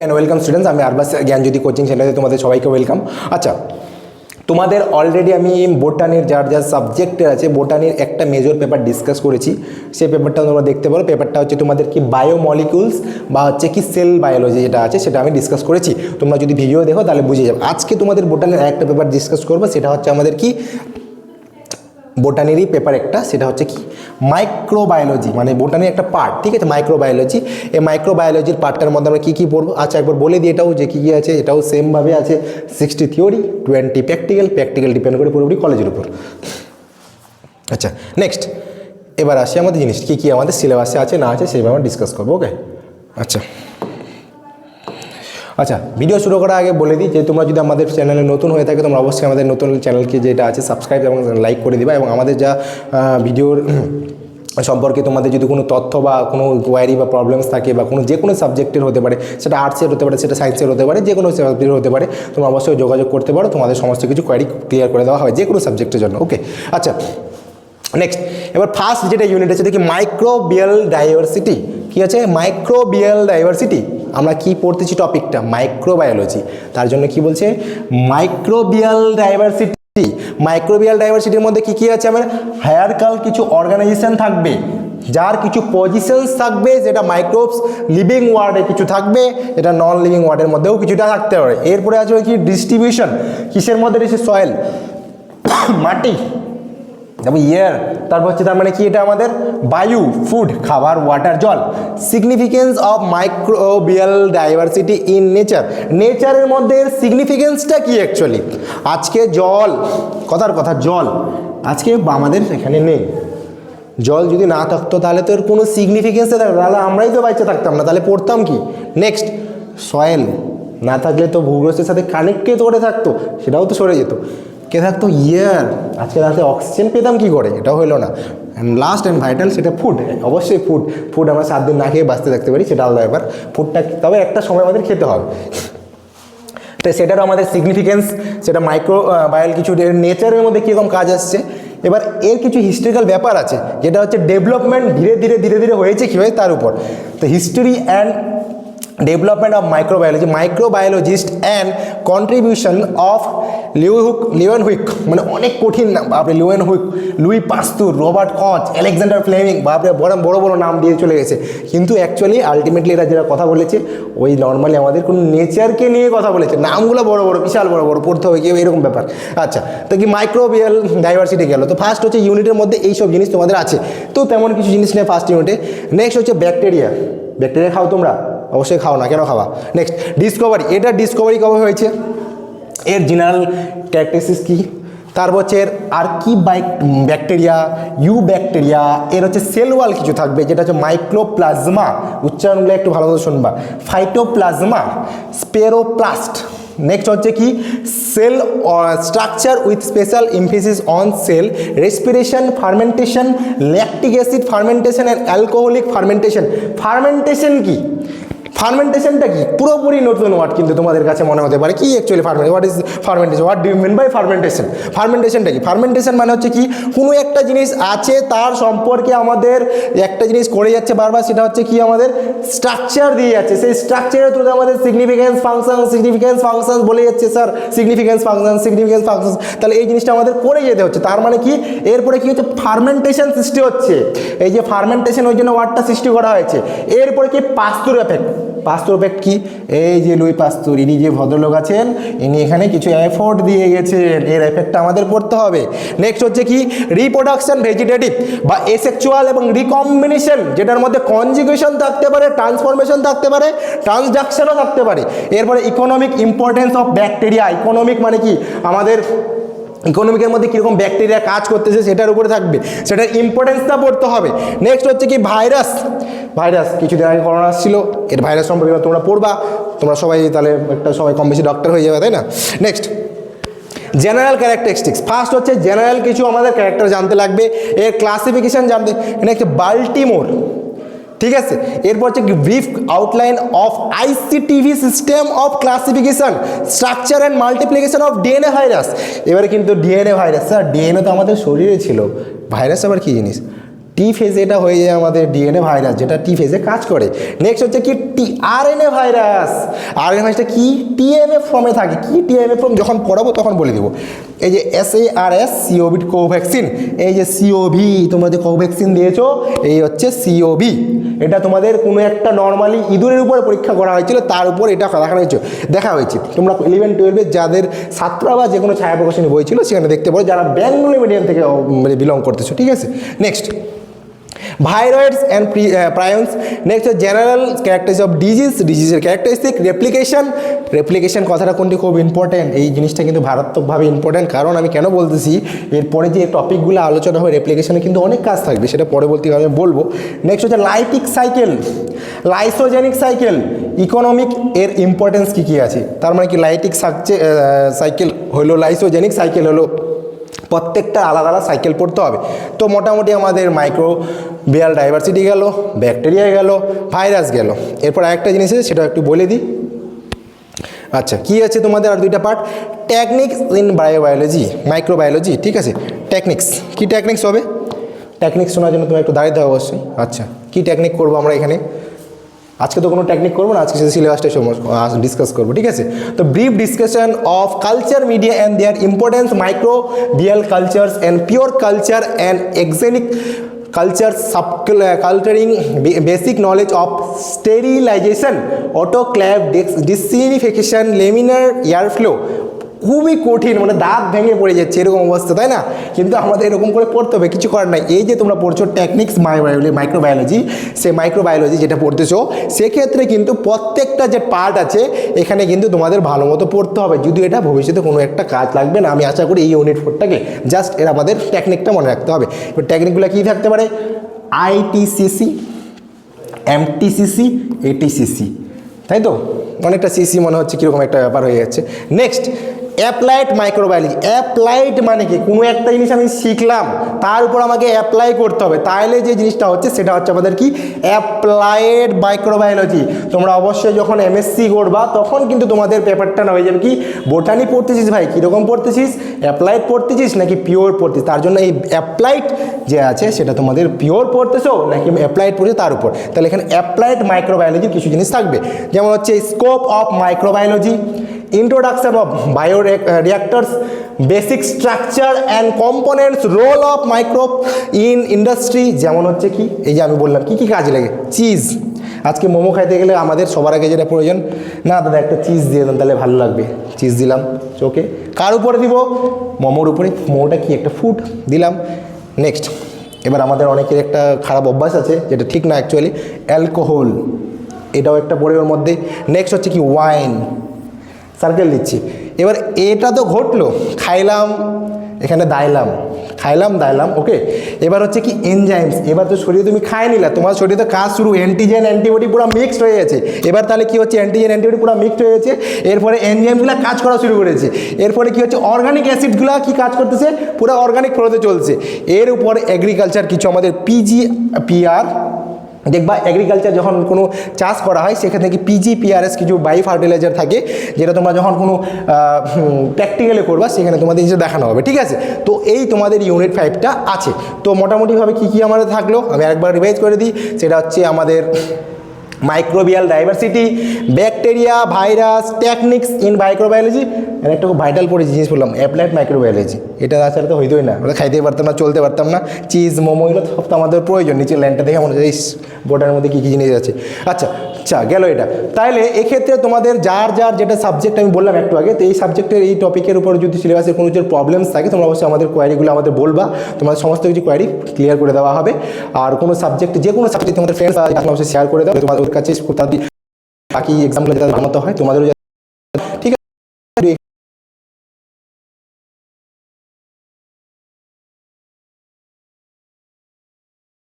And welcome students আমি আরবাস জ্ঞানজ্যোতি coaching সেন্টারে তোমাদের সবাইকে ওয়েলকাম আচ্ছা তোমাদের অলরেডি আমি বোটানির যার যার সাবজেক্টের আছে বোটানির একটা মেজর পেপার ডিসকাস করেছি। সেই পেপারটা তোমরা দেখতে পারো। পেপারটা হচ্ছে তোমাদের কি বায়োমলিকুলস বা হচ্ছে কি সেল বায়োলজি যেটা আছে, সেটা আমি ডিসকাস করেছি। তোমরা যদি ভিডিও দেখো, তাহলে বুঝে যাবে। আজকে তোমাদের বোটানির একটা পেপার ডিসকাস করব, সেটা হচ্ছে আমাদের কি বোটানিরই পেপার একটা, সেটা হচ্ছে কি? মাইক্রোবায়োলজি মানে বোটানির একটা পার্ট ঠিক আছে? মাইক্রোবায়োলজি এই মাইক্রোবায়োলজির পার্টটার মধ্যে আমরা কী কী পড়ব? আচ্ছা একবার বলে দিই এটাও যে কী কী আছে, এটাও সেমভাবে আছে। Sixty theory twenty practical practical depend করে পুরোপুরি কলেজের উপর। আচ্ছা নেক্সট এবার আসি আমাদের জিনিস, কী কী আমাদের সিলেবাসে আছে, না আছে সেইভাবে আমরা ডিসকাস করব ওকে আচ্ছা। আচ্ছা ভিডিও শুরু করার আগে বলে দিই যে তোমরা যদি আমাদের চ্যানেলে নতুন হয়ে থাকে, তোমরা অবশ্যই আমাদের নতুন চ্যানেলকে যেটা আছে সাবস্ক্রাইব এবং লাইক করে দিবা এবং আমাদের যা ভিডিওর সম্পর্কে তোমাদের যদি কোনো তথ্য বা কোনো কোয়ারি বা প্রবলেমস থাকে বা কোনো যে কোনো সাবজেক্টের হতে পারে, সেটা আর্টসের হতে পারে, সেটা সায়েন্সের হতে পারে যে কোনো সাবজেক্টের হতে পারে, তোমরা অবশ্যই যোগাযোগ করতে পারো, তোমাদের সমস্ত কিছু কোয়ারি ক্লিয়ার করে দেওয়া হবে যে কোনো সাবজেক্টের জন্য ওকে আচ্ছা নেক্সট এবার ফার্স্ট যেটা ইউনিট আছে, দেখি মাইক্রোবিয়াল ডাইভার্সিটি কি আছে? মাইক্রোবিয়াল ডাইভার্সিটি আমরা কি পড়তেছি টপিকটা? মাইক্রোবায়োলজি তার জন্য কি বলছে? মাইক্রোবিয়াল ডাইভার্সিটি মাইক্রোবিয়াল ডাইভার্সিটির মধ্যে কি কি আছে? আমার হায়ারকাল কিছু অর্গানাইজেশন থাকবে, যার কিছু পজিশনস থাকবে, যেটা মাইক্রোবস লিভিং ওয়ার্ডে কিছু থাকবে এটা নন লিভিং ওয়ার্ডের মধ্যেও কিছুটা থাকতে পারে। এরপরে আছে কি ডিস্ট্রিবিউশন কিসের মধ্যে রয়েছে সয়েল মাটি। তারপর ইয়ার তারপর হচ্ছে তার মানে কি এটা আমাদের? বায়ু ফুড খাবার ওয়াটার জল। Significance of microbial diversity in nature নেচারের মধ্যে এর সিগনিফিকেন্সটা কি অ্যাকচুয়ালি আজকে জল, কথার কথা জল। আজকে আমাদের এখানে নেই। জল যদি না থাকতো তাহলে তো এর কোনো সিগনিফিকেন্স থাকতো তাহলে আমরাই তো বাচ্চা থাকতাম না। তাহলে পড়তাম কি? নেক্সট সয়েল না থাকলে তো ভূগ্রস্তের সাথে কানেক্টেড করে থাকতো। সেটাও তো সরে যেত। কে থাকতো? ইয়ার আজকে রাতে অক্সিজেন পেতাম কি করে? এটাও হলো না। অ্যান্ড লাস্ট অ্যান্ড ভাইটাল সেটা ফুড অবশ্যই ফুড ফুড আমরা সাত দিন না খেয়ে বাঁচতে থাকতে পারি, সেটা আলাদা ব্যাপার। ফুডটা তবে একটা সময় আমাদের খেতে হবে। তো সেটারও আমাদের সিগনিফিকেন্স সেটা মাইক্রো বায়োল কিছু নেচারের মধ্যে কীরকম কাজ আসছে। এবার এর কিছু হিস্ট্রিক্যাল ব্যাপার আছে, যেটা হচ্ছে ডেভেলপমেন্ট ধীরে ধীরে ধীরে ধীরে হয়েছে কীভাবে? তার উপর। তো history and development of microbiology microbiologist and contribution of Leeuwenhoek Leeuwenhoek মানে অনেক কঠিন নাম, বাপরে Leeuwenhoek Louis Pasteur Robert Koch Alexander Fleming বাপরে, বড় বড় বড় নাম দিয়ে চলে গেছে। কিন্তু অ্যাকচুয়ালি আলটিমেটলি এরা যেটা কথা বলেছে, ওই নর্মালি আমাদের কোনো নেচারকে নিয়ে কথা বলেছে। নামগুলো বড় বড়, বিশাল বড় বড়, পড়তে হবে কি এরকম ব্যাপার। আচ্ছা তো কি মাইক্রোবিয়াল ডাইভার্সিটি গেল? তো ফার্স্ট হচ্ছে ইউনিটের মধ্যে এইসব জিনিস তোমাদের আছে। তো তেমন কিছু জিনিস নেই ফার্স্ট ইউনিটে নেক্সট হচ্ছে ব্যাকটেরিয়া ব্যাকটেরিয়া খাও তোমরা। অবশ্যই খাও না, কেন খাওয়া নেক্সট ডিসকভারি এটা ডিসকভারি কবে হয়েছে? এর জেনারেল ক্যারেক্টারিস্টিক্স কী? তারপর হচ্ছে এর আর কি বাইক ব্যাকটেরিয়া ইউ ব্যাকটেরিয়া এর হচ্ছে সেল ওয়াল কিছু থাকবে, যেটা হচ্ছে মাইক্রোপ্লাজমা উচ্চারণগুলো একটু ভালো মতো শুনবা। ফাইটোপ্লাজমা স্পেরোপ্লাস্ট নেক্সট হচ্ছে কি? Cell structure with special emphasis on cell respiration fermentation lactic acid fermentation and alcoholic fermentation fermentation কি? ফার্মেন্টেশনটা কি? পুরোপুরি নতুন ওয়ার্ড কিন্তু তোমাদের কাছে মনে হতে পারে কি actually ferment what is fermentation what do mean by fermentation ফার্মেন্টেশনটা কি? ফার্মেন্টেশন মানে হচ্ছে কি, কোনো একটা জিনিস আছে, তার সম্পর্কে আমাদের একটা জিনিস করে যাচ্ছে বারবার, সেটা হচ্ছে কি আমাদের স্ট্রাকচার দিয়ে যাচ্ছে। সেই স্ট্রাকচারের থ্রুতে আমাদের সিগনিফিকেন্স ফাংশন সিগনিফিকেন্স ফাংশন বলে যাচ্ছে sir significance function significance function তাহলে এই জিনিসটা আমাদের করে যেতে হচ্ছে। তার মানে কি, এরপরে কি হচ্ছে ফার্মেন্টেশন সৃষ্টি হচ্ছে। এই যে ফার্মেন্টেশন ওই জন্য ওয়ার্ডটা সৃষ্টি করা হয়েছে। এরপরে কি পাস্তুর এফেক্ট পাস্তুর এফেক্ট কি? এই যে লুই পাস্তুর, ইনি যে ভদ্রলোক আছেন, ইনি এখানে কিছু এফোর্ট দিয়ে গেছেন, এর এফেক্টটা আমাদের পড়তে হবে। নেক্সট হচ্ছে কি? রিপ্রোডাকশন ভেজিটেটিভ বা এসেকচুয়াল এবং রিকম্বিনেশন যেটার মধ্যে কনজিগেশন থাকতে পারে ট্রান্সফরমেশন থাকতে পারে ট্রান্সডাকশনও থাকতে পারে। এরপরে economic importance of bacteria economic মানে কি? আমাদের ইকোনমিকের মধ্যে কীরকম ব্যাকটেরিয়া কাজ করতেছে সেটার উপরে থাকবে। সেটার ইম্পর্টেন্সটা পড়তে হবে। নেক্সট হচ্ছে কি ভাইরাস ভাইরাস কিছুদিন আগে করোনা ছিল এর ভাইরাস সম্পর্কে তোমরা পড়বা। তোমরা সবাই তাহলে একটা সবাই কম বেশি ডক্টর হয়ে যাবে, তাই না? নেক্সট জেনারেল ক্যারেক্টারিস্টিক্স ফার্স্ট হচ্ছে জেনারেল কিছু আমাদের ক্যারেক্টার জানতে লাগবে। এর ক্লাসিফিকেশান জানতে নেক্সট বাল্টিমোর ঠিক আছে? এরপর হচ্ছে brief outline of ICTV system of classification structure and multiplication of DNA virus এবারে কিন্তু ডিএনএ ভাইরাস স্যার ডিএনএ তো আমাদের শরীরে ছিল। ভাইরাস আবার কী জিনিস? টি ফেজে এটা হয়ে যায় আমাদের ডিএনএ ভাইরাস যেটা টি ফেজে কাজ করে। নেক্সট হচ্ছে কি টি আরএনএ ভাইরাস আরএনএ ভাইরাসটা কি? টিএমএ ফর্মে থাকে। কি টিএমএ ফর্ম যখন পড়াবো তখন বলে দেবো। এই যে S A R S CoV Covaxin এই যে সিওভি তোমরা যে কোভ্যাক্সিন দিয়েছ, এই হচ্ছে সিওভি এটা তোমাদের কোনো একটা নর্মালি ইঁদুরের উপরে পরীক্ষা করা হয়েছিল, তার উপর এটা দেখানো হয়েছে। দেখা হয়েছে। তোমরা ইলেভেন টুয়েলভে যাদের ছাত্র বা যে কোনো ছায়া প্রকাশনী বই ছিল, সেখানে দেখতে পারো, যারা বেঙ্গলি মিডিয়াম থেকে মানে বিলং করতেছো, ঠিক আছে? Next viroids and prions next হচ্ছে জেনারেল ক্যারেক্টারিস অফ ডিজিজ ডিজিজের ক্যারেক্টারিস্টিক রেপ্লিকেশন রেপ্লিকেশন কথাটা কোনটি খুব ইম্পর্ট্যান্ট এই জিনিসটা কিন্তু ভারাত্মকভাবে ইম্পর্ট্যান্ট কারণ আমি কেন বলতেছি, এরপরে যে টপিকগুলো আলোচনা হয় রেপ্লিকেশনে কিন্তু অনেক কাজ থাকবে, সেটা পরবর্তীকালে বলব। নেক্সট হচ্ছে lytic cycle lysogenic cycle economic এর ইম্পর্টেন্স কী কী আছে? তার মানে কি লাইটিক সাইকেল হলো লাইসোজেনিক সাইকেল হলো প্রত্যেকটা আলাদা আলাদা সাইকেল পড়তে হবে। তো মোটামুটি আমাদের মাইক্রো বিয়াল ডাইভার্সিটি গেল ব্যাকটেরিয়া গেল ভাইরাস গেল। এরপর আরেকটা জিনিস আছে, সেটা একটু বলে দিই। আচ্ছা কী আছে তোমাদের আর দুইটা পার্ট টেকনিক্স ইন বায়োবায়োলজি মাইক্রোবায়োলজি ঠিক আছে? টেকনিক্স কী টেকনিক্স হবে? টেকনিক্স শোনার জন্য তুমি একটু দাঁড়িয়ে হবে অবশ্যই। আচ্ছা কী টেকনিক করব আমরা এখানে? আজকে তো কোনো টেকনিক করব না, আজকে সিলেবাসটা ডিসকাস করব, ঠিক আছে? তো brief discussion of culture media and their importance microbial cultures and pure culture and axenic culture subculturing basic knowledge of sterilization autoclave disinfection laminar air flow খুবই কঠিন মানে দাঁত ভেঙে পড়ে যাচ্ছে এরকম অবস্থা, তাই না? কিন্তু আমাদের এরকম করে পড়তে হবে, কিছু করার নাই। এই যে তোমরা পড়ছো টেকনিক্স মাইক্রোবায়োলজি মাইক্রোবায়োলজি সে মাইক্রোবায়োলজি যেটা পড়তেছো, সেক্ষেত্রে কিন্তু প্রত্যেকটা যে পার্ট আছে, এখানে কিন্তু তোমাদের ভালো মতো পড়তে হবে। যদি এটা ভবিষ্যতে কোনো একটা কাজ লাগবে না, আমি আশা করি এই ইউনিট ফোরটাকে জাস্ট এর আমাদের টেকনিকটা মনে রাখতে হবে। এবার টেকনিকগুলো কী থাকতে পারে? আইটিসিসি এমটিসিসি এটিসিসি তাই তো? অনেকটা সিসি মনে হচ্ছে কীরকম একটা ব্যাপার হয়ে যাচ্ছে। নেক্সট অ্যাপ্লাইড মাইক্রোবায়োলজি অ্যাপ্লাইড মানে কি? কোনো একটা জিনিস আমি শিখলাম, তার উপর আমাকে অ্যাপ্লাই করতে হবে। তাহলে যে জিনিসটা হচ্ছে, সেটা হচ্ছে আমাদের কি? অ্যাপ্লাইড মাইক্রোবায়োলজি তোমরা অবশ্যই যখন এমএসসি করবা, তখন কিন্তু তোমাদের পেপারটা না হয়ে যাবে কি? বোটানি পড়তেছিস ভাই, কীরকম পড়তেছিস? অ্যাপ্লাইড পড়তেছিস নাকি পিওর পড়তেছিস? তার জন্য এই অ্যাপ্লাইড যে আছে, সেটা তোমাদের পিওর পড়তেছো, নাকি অ্যাপ্লাইড পড়ছে তার উপর। তাহলে এখানে অ্যাপ্লাইড মাইক্রোবায়োলজির কিছু জিনিস থাকবে। যেমন হচ্ছে scope of microbiology introduction of bioreactors, basic structure and components, role of microbe in industry, যেমন হচ্ছে কি, এই যে আমি বললাম, কি কি কাজে লাগে? চিজ আজকে মোমো খাইতে গেলে আমাদের সবার আগে যেটা প্রয়োজন, না দাদা, একটা চিজ দিয়ে দেন, তাহলে ভালো লাগবে। চিজ দিলাম ওকে কার উপরে দিব? মোমোর উপরে। মোমোটা কি একটা ফুড দিলাম। নেক্সট এবার আমাদের অনেকের একটা খারাপ অভ্যাস আছে, যেটা ঠিক না অ্যাকচুয়ালি অ্যালকোহল এটাও একটা পড়ে ওর মধ্যে। নেক্সট হচ্ছে কি ওয়াইন সার্কেল দিচ্ছি। এবার এটা তো ঘটলো, খাইলাম, এখানে দাইলাম, খাইলাম, দাইলাম ওকে এবার হচ্ছে কি এনজাইমস এবার তো শরীরে তুমি খাই নিলা, তোমার শরীরে তো কাজ শুরু অ্যান্টিজেন অ্যান্টিবডি পুরো মিক্সড হয়ে গেছে। এবার তাহলে কি হচ্ছে অ্যান্টিজেন অ্যান্টিবডি পুরো মিক্সড হয়ে গেছে, এরপরে এনজাইমগুলো কাজ করা শুরু করেছে। এরপরে কি হচ্ছে অর্গানিক অ্যাসিডগুলো কি কাজ করতেছে, পুরো অর্গানিক ফ্লোতে চলছে। এর উপর এগ্রিকালচার কিছু আমাদের পিজি পিআর দেখবা এগ্রিকালচার যখন কোনো চাষ করা হয়, সেখানে থেকে পিজি পিআরএস কিছু বাই ফার্টিলাইজার থাকে, যেটা তোমরা যখন কোনো প্র্যাকটিক্যালে করবা, সেখানে তোমাদের নিজে দেখানো হবে, ঠিক আছে? তো এই তোমাদের ইউনিট ফাইভটা আছে। তো মোটামুটিভাবে কী কী আমাদের থাকল? আমি একবার রিভাইজ করে দিই, সেটা হচ্ছে আমাদের microbial diversity, bacteria, virus, techniques in microbiology. আর একটা খুব ভাইটাল পড়ে জিনিস বললাম অ্যাপ্লাইড মাইক্রোবায়োলজি। এটা তাছাড়া তো হইতোই না, আমরা খাইতেই পারতাম না, চলতে পারতাম না। চিজ, মোমো, এগুলো সব তো আমাদের প্রয়োজন, নিচের ল্যান্ডটা দেখে মনে হচ্ছে বোর্ডের মধ্যে কী কী জিনিস আছে। আচ্ছা আচ্ছা গেল এটা। তাহলে এক্ষেত্রে তোমাদের যার যার যেটা সাবজেক্ট আমি বললাম একটু আগে, তো এই সাবজেক্টের এই টপিকের উপর যদি সিলেবাসের কোনো কিছু প্রবলেমস থাকে, তোমরা অবশ্যই আমাদের কোয়ারিগুলো আমাদের বলবা। তোমাদের সমস্ত কিছু কোয়ারি ক্লিয়ার করে দেওয়া হবে। আর কোনো সাবজেক্ট যে কোনো সাবজেক্ট তোমাদের ফ্রেন্ডস অবশ্যই শেয়ার করে দাও। তোমাদের কাছে বাকি এক্সামগুলো যাতে ভালো হয়, তোমাদেরও